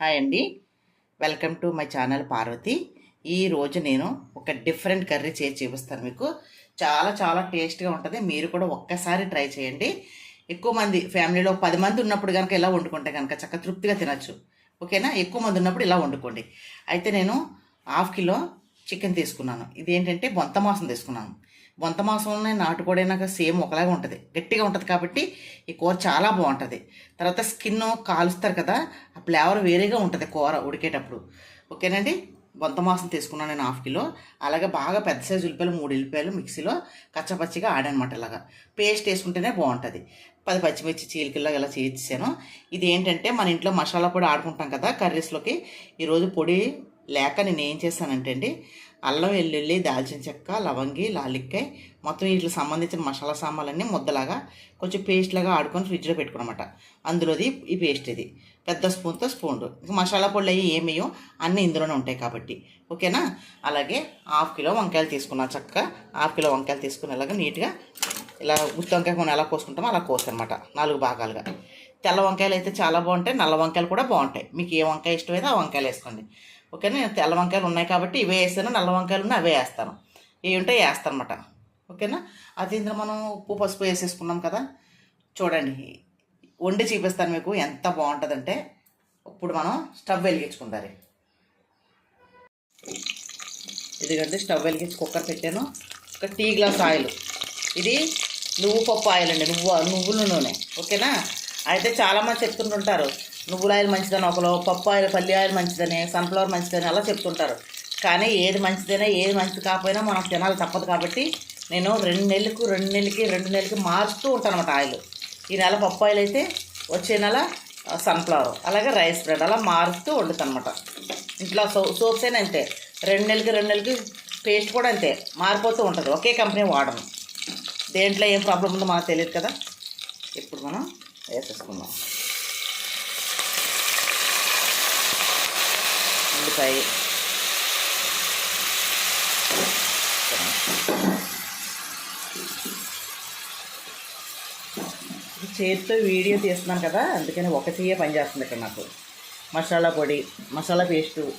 Hi అండి. Welcome to my channel Parvathi ఈ రోజు నేను ఒక డిఫరెంట్ కర్రీ చేసి చూపిస్తాను మీకు. చాలా చాలా టేస్ట్గా ఉంటుంది. మీరు కూడా ఒక్కసారి ట్రై చేయండి. ఎక్కువ మంది ఫ్యామిలీలో పది మంది ఉన్నప్పుడు కనుక ఇలా వండుకుంటే కనుక చక్కగా తృప్తిగా తినచ్చు. ఓకేనా ఎక్కువ మంది ఉన్నప్పుడు ఇలా వండుకోండి. అయితే నేను హాఫ్ కిలో చికెన్ తీసుకున్నాను. ఇదేంటంటే బొంత మాంసం తీసుకున్నాను. బొంత మాంసం నాటుకోడి నాకు సేమ్ ఒకలాగా ఉంటుంది. గట్టిగా ఉంటుంది కాబట్టి ఈ కూర చాలా బాగుంటుంది. తర్వాత స్కిన్ కాలుస్తారు కదా ఆ ఫ్లేవర్ వేరేగా ఉంటుంది కూర ఉడికేటప్పుడు. ఓకేనండి? బొంత మాంసం తీసుకున్నాను నేను హాఫ్ కిలో. అలాగే బాగా పెద్ద సైజు ఉల్లిపాయలు మూడు ఉల్లిపాయలు మిక్సీలో కచ్చపచ్చిగా ఆడనమాట ఇలాగా. పేస్ట్ వేసుకుంటేనే బాగుంటుంది. పది పచ్చిమిర్చి చీలికల్లాగా ఇలా చేయించాను ఇది ఏంటంటే మన ఇంట్లో మసాలా పొడి ఆడుకుంటాం కదా కర్రీస్లోకి ఈరోజు పొడి లేక నేను ఏం చేస్తానంటే అండి అల్లం వెల్లుల్లి దాల్చిన చెక్క లవంగి లాలిక్కాయ మొత్తం వీటికి సంబంధించిన మసాలా సామాన్లన్నీ ముద్దలాగా కొంచెం పేస్ట్ లాగా ఆడుకొని ఫ్రిడ్జ్లో పెట్టుకున్నమాట. అందులోది ఈ పేస్ట్ ఇది. పెద్ద స్పూన్తో స్పూన్ ఇంకా మసాలా పొడులు అవి ఏమేయో అన్నీ ఇందులోనే ఉంటాయి కాబట్టి. ఓకేనా? అలాగే హాఫ్ కిలో వంకాయలు తీసుకున్నా చక్కగా హాఫ్ కిలో వంకాయలు తీసుకునేలాగా నీట్గా ఇలా గుత్తి వంకాయ మనం ఎలా కోసుకుంటామో అలా కోసనమాట నాలుగు భాగాలుగా. తెల్ల వంకాయలు అయితే చాలా బాగుంటాయి నల్ల వంకాయలు కూడా బాగుంటాయి. మీకు ఏ వంకాయ ఇష్టమైతే ఆ వంకాయలు వేసుకోండి. ఓకేనా? నేను తెల్ల వంకాయలు ఉన్నాయి కాబట్టి ఇవే వేస్తాను నల్ల వంకాయలు ఉన్నాయి అవే వేస్తాను. ఇవి ఉంటే వేస్తాను అనమాట ఓకేనా? అది ఇందులో మనం ఉప్పు పసుపు వేసేసుకున్నాం కదా. చూడండి. వండి చూపిస్తాను మీకు ఎంత బాగుంటుందంటే ఇప్పుడు మనం స్టవ్ వెలిగించుకుందాం ఎందుకంటే స్టవ్ వెలిగించి కుక్కర్ పెట్టాను. ఒక టీ గ్లాస్ ఆయిల్. ఇది నువ్వు పప్పు ఆయిల్ అండి. నువ్వు నువ్వుల నూనె. ఓకేనా? అయితే చాలామంది చెప్తుంటుంటారు నువ్వుల ఆయిల్ మంచిదని ఒకరు పప్పు ఆయిల్ పల్లి ఆయిల్ మంచిదని సన్ఫ్లవర్ మంచిదని అలా చెప్తుంటారు. కానీ ఏది మంచిదైనా ఏది మంచిది కాకపోయినా మనం తినాలి తప్పదు కాబట్టి నేను రెండు నెలలకు రెండు నెలలకి రెండు నెలలకి మారుస్తూ ఉంటాను అనమాట ఆయిల్. ఈ నెల పప్పు ఆయిల్ అయితే వచ్చే నెల సన్ఫ్లవర్ అలాగే రైస్ బ్రెడ్ అలా మారుస్తూ వండుతాను అనమాట ఇంట్లో సో సోప్స్ అయినా అంతే. రెండు నెలలకి రెండు నెలలకి పేస్ట్ కూడా అంతే. మారిపోతూ ఉంటుంది. ఒకే కంపెనీ వాడను. దేంట్లో ఏం ప్రాబ్లం ఉందో మనకు తెలియదు కదా. ఇప్పుడు మనం వేసేసుకుందాం. ఉల్లిపాయ చేతితో వీడియో తీస్తున్నాను కదా అందుకని ఒక చెయ్యే పనిచేస్తుంది ఇక్కడ నాకు. మసాలా పొడి మసాలా పేస్టు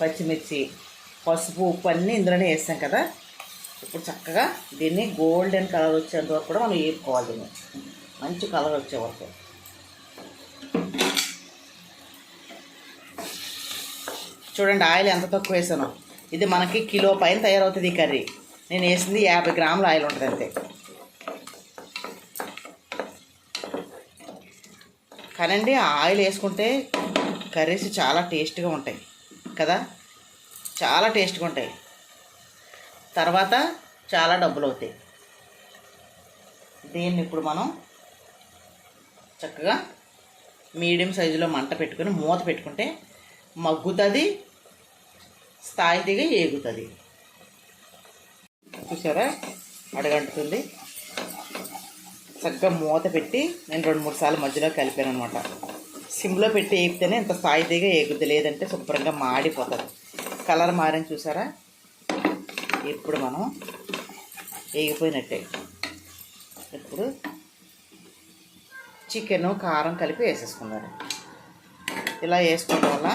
పచ్చిమిర్చి పసుపు ఉప్పు అన్నీ ఇందులోనే వేస్తాం కదా. ఇప్పుడు చక్కగా దీన్ని గోల్డెన్ కలర్ వచ్చేంత వరకు కూడా మనం వేపుకోవాలి దీన్ని. మంచి కలర్ వచ్చే వరకు. చూడండి ఆయిల్ ఎంత తక్కువ వేసాను. ఇది మనకి కిలో పైన తయారవుతుంది ఈ కర్రీ. నేను వేసింది యాభై గ్రాముల ఆయిల్ ఉంటుంది అంతే. కానండి ఆయిల్ వేసుకుంటే కర్రీస్ చాలా టేస్ట్గా ఉంటాయి కదా? చాలా టేస్ట్గా ఉంటాయి. తర్వాత చాలా డబ్బులు అవుతాయి. దీన్ని ఇప్పుడు మనం చక్కగా మీడియం సైజులో మంట పెట్టుకుని మూత పెట్టుకుంటే మగ్గుతుంది స్థాయి దిగి ఏగుతుంది. చూసారా? అడగంటుతుంది చక్కగా మూత పెట్టి నేను రెండు మూడు సార్లు మధ్యలో కలిపాను అనమాట సిమ్లో పెట్టి ఏపితేనే ఇంత స్థాయి దిగా ఏగుద్ది లేదంటే శుభ్రంగా మాడిపోతుంది. కలర్ మారని చూసారా? ఇప్పుడు మనం వేగిపోయినట్టే ఇప్పుడు చికెన్ కారం కలిపి వేసేసుకున్నారు ఇలా వేసుకోవడం వల్ల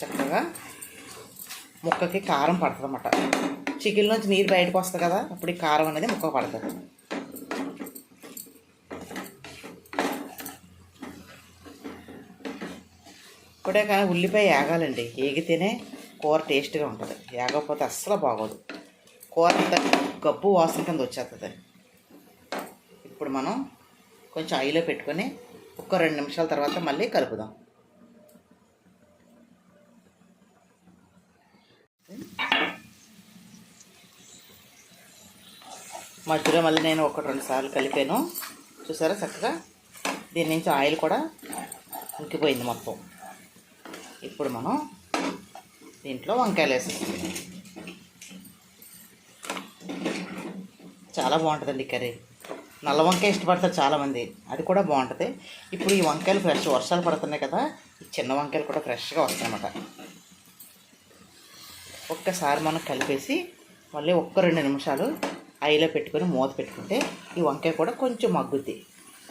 చక్కగా ముక్కకి కారం పడుతుంది అన్నమాట చికెన్ నుంచి నీరు బయటకు వస్తుంది కదా అప్పుడు ఈ కారం అనేది ముక్క పడుతుంది. ఇప్పుడే కానీ ఉల్లిపాయ ఏగాలండి ఏగితేనే కూర టేస్ట్గా ఉంటుంది. ఏగకపోతే అస్సలు బాగోదు. కూర గబ్బు వాసన కింద వచ్చేస్తుంది ఇప్పుడు మనం కొంచెం ఐలో పెట్టుకొని ఒక రెండు నిమిషాల తర్వాత మళ్ళీ కలుపుదాం. మధ్యలో మళ్ళీ నేను ఒక రెండు సార్లు కలిపాను. చూసారా చక్కగా? దీని నుంచి ఆయిల్ కూడా ఇంకిపోయింది మొత్తం. ఇప్పుడు మనం దీంట్లో వంకాయలు వేసేస్తాం చాలా బాగుంటుందండి కర్రీ. నల్ల వంకాయ ఇష్టపడతారు చాలామంది. అది కూడా బాగుంటుంది. ఇప్పుడు ఈ వంకాయలు ఫ్రెష్ వర్షాలు పడుతున్నాయి కదా ఈ చిన్న వంకాయలు కూడా ఫ్రెష్గా వస్తాయన్నమాట ఒక్కసారి మనం కలిపేసి మళ్ళీ ఒక్క రెండు నిమిషాలు ఐలో పెట్టుకొని మూత పెట్టుకుంటే ఈ వంకాయ కూడా కొంచెం మగ్గుద్ది.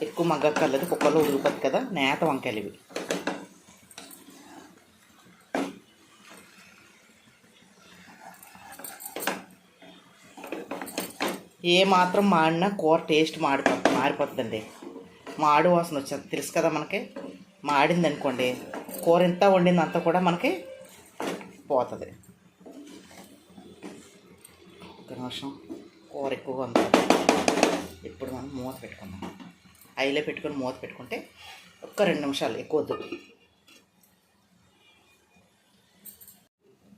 ఎక్కువ మగ్గక్కర్లేదు కుక్కర్లో ఉడిపోద్ది కదా నేత వంకాయలు ఇవి. ఏ మాత్రం మాడినా కూర టేస్ట్ మాడిపోతుంది మారిపోతుందండి. మాడు వాసన వచ్చింది. తెలుసు కదా మనకి? మాడింది అనుకోండి కూర ఎంత వండింది అంతా కూడా మనకి పోతుంది. ఒక నిమిషం. కూర ఎక్కువగా ఉంది. ఇప్పుడు మనం మూత పెట్టుకుందాం. ఐలో పెట్టుకొని మూత పెట్టుకుంటే ఒక్క రెండు నిమిషాలు ఎక్కువ వద్దు.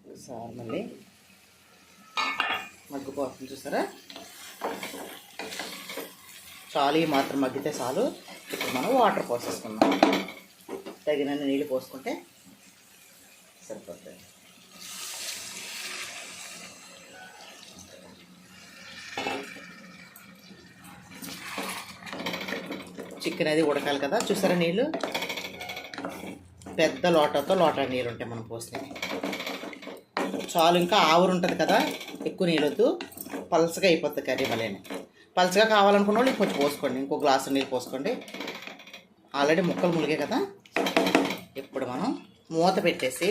ఒకసారి మళ్ళీ? మగ్గిపోతుంది చూసారా? చాలు ఈ మాత్రం మగ్గితే చాలు. ఇప్పుడు మనం వాటర్ పోసేసుకుందాం. తగినన్ని నీళ్ళు పోసుకుంటే సరిపోతుంది. చికెన్ అది ఉడకాలి కదా. చూసారా నీళ్ళు? పెద్ద లోటతో లోట నీళ్ళు ఉంటాయి మనం పోసినవి చాలు ఇంకా ఆవురు ఉంటుంది కదా ఎక్కువ నీళ్ళొద్దు. పలసగా అయిపోతుంది కర్రీ మళ్ళీ పలసగా కావాలనుకున్న వాళ్ళు కొంచెం పోసుకోండి. ఇంకో గ్లాసు నీళ్ళు పోసుకోండి. ఆల్రెడీ ముక్కలు ములిగే కదా. ఇప్పుడు మనం మూత పెట్టేసి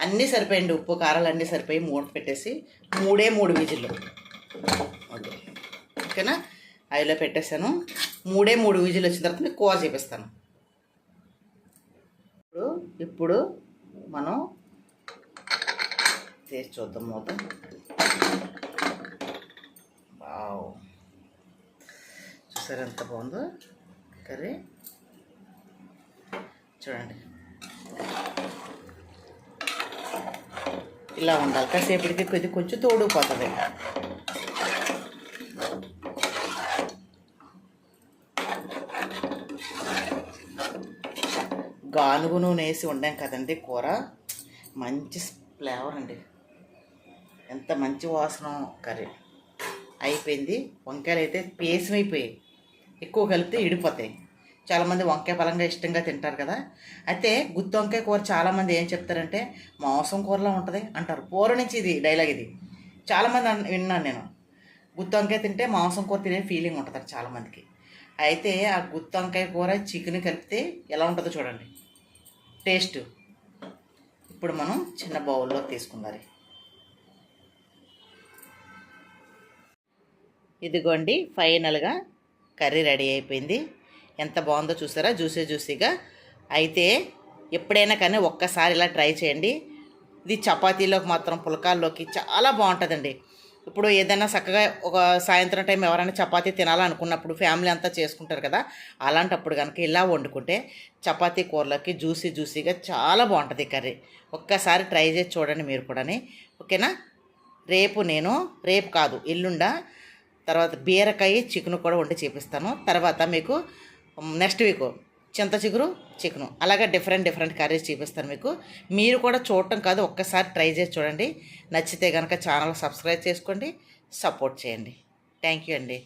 అన్నీ సరిపోయండి ఉప్పు కారాలు అన్నీ సరిపోయి మూత పెట్టేసి మూడే మూడు విజిల్లు. ఓకేనా? ఐలో పెట్టేశాను. మూడే మూడు విజిల్ వచ్చిన తర్వాత మీకు కూర చేపిస్తాను. ఇప్పుడు ఇప్పుడు మనం చేసి చూద్దాం మూత. వావ్. చూసారు ఎంత బాగుందో? కర్రీ. చూడండి. ఇలా ఉండాలి. కాసేపటికి కొద్ది కొంచెం తోడుకుపోతుంది గానుగు నూనె వేసి వండాం కదండి కూర. మంచి ఫ్లేవర్ అండి. ఎంత మంచి వాసన కర్రీ. అయిపోయింది. వంకాయలు అయితే పేసం అయిపోయాయి ఎక్కువ కలిపితే ఇడిపోతాయి. చాలామంది వంకాయ పలంగా ఇష్టంగా తింటారు కదా. అయితే గుత్తి వంకాయ కూర చాలామంది ఏం చెప్తారంటే మాంసం కూరలా ఉంటుంది అంటారు. పూర్వ నుంచి ఇది డైలాగ్ ఇది. చాలామంది విన్నాను నేను. గుత్తి వంకాయ తింటే మాంసం కూర తినే ఫీలింగ్ ఉంటుంది చాలామందికి అయితే ఆ గుత్తి వంకాయ కూర చికెన్ కలిపితే ఎలా ఉంటుందో చూడండి. టేస్ట్ ఇప్పుడు మనం చిన్న బౌల్లో తీసుకున్నది ఇదిగోండి ఫైనల్గా కర్రీ రెడీ అయిపోయింది. ఎంత బాగుందో చూసారా? జ్యూసీ జ్యూసీగా. అయితే ఎప్పుడైనా కానీ ఒక్కసారి ఇలా ట్రై చేయండి. ఇది చపాతీలోకి మాత్రం పులకాల్లోకి చాలా బాగుంటుందండి. ఇప్పుడు ఏదైనా చక్కగా ఒక సాయంత్రం టైం ఎవరైనా చపాతీ తినాలనుకున్నప్పుడు ఫ్యామిలీ అంతా చేసుకుంటారు కదా అలాంటప్పుడు కనుక ఇలా వండుకుంటే చపాతీ కూరలోకి జ్యూసీ జ్యూసీగా చాలా బాగుంటుంది కర్రీ. ఒక్కసారి ట్రై చేసి చూడండి మీరు కూడాని. ఓకేనా? రేపు నేను రేపు కాదు ఎల్లుండా తర్వాత బీరకాయ చికెన్ కూడా వండి చూపిస్తాను. తర్వాత మీకు నెక్స్ట్ వీక్ చింత చిగురు చికెను. అలాగే డిఫరెంట్ డిఫరెంట్ కర్రీస్ చూపిస్తాను మీకు. మీరు కూడా చూడటం కాదు ఒక్కసారి ట్రై చేసి చూడండి. నచ్చితే కనుక ఛానల్ సబ్స్క్రైబ్ చేసుకోండి సపోర్ట్ చేయండి. థ్యాంక్ యూ అండి.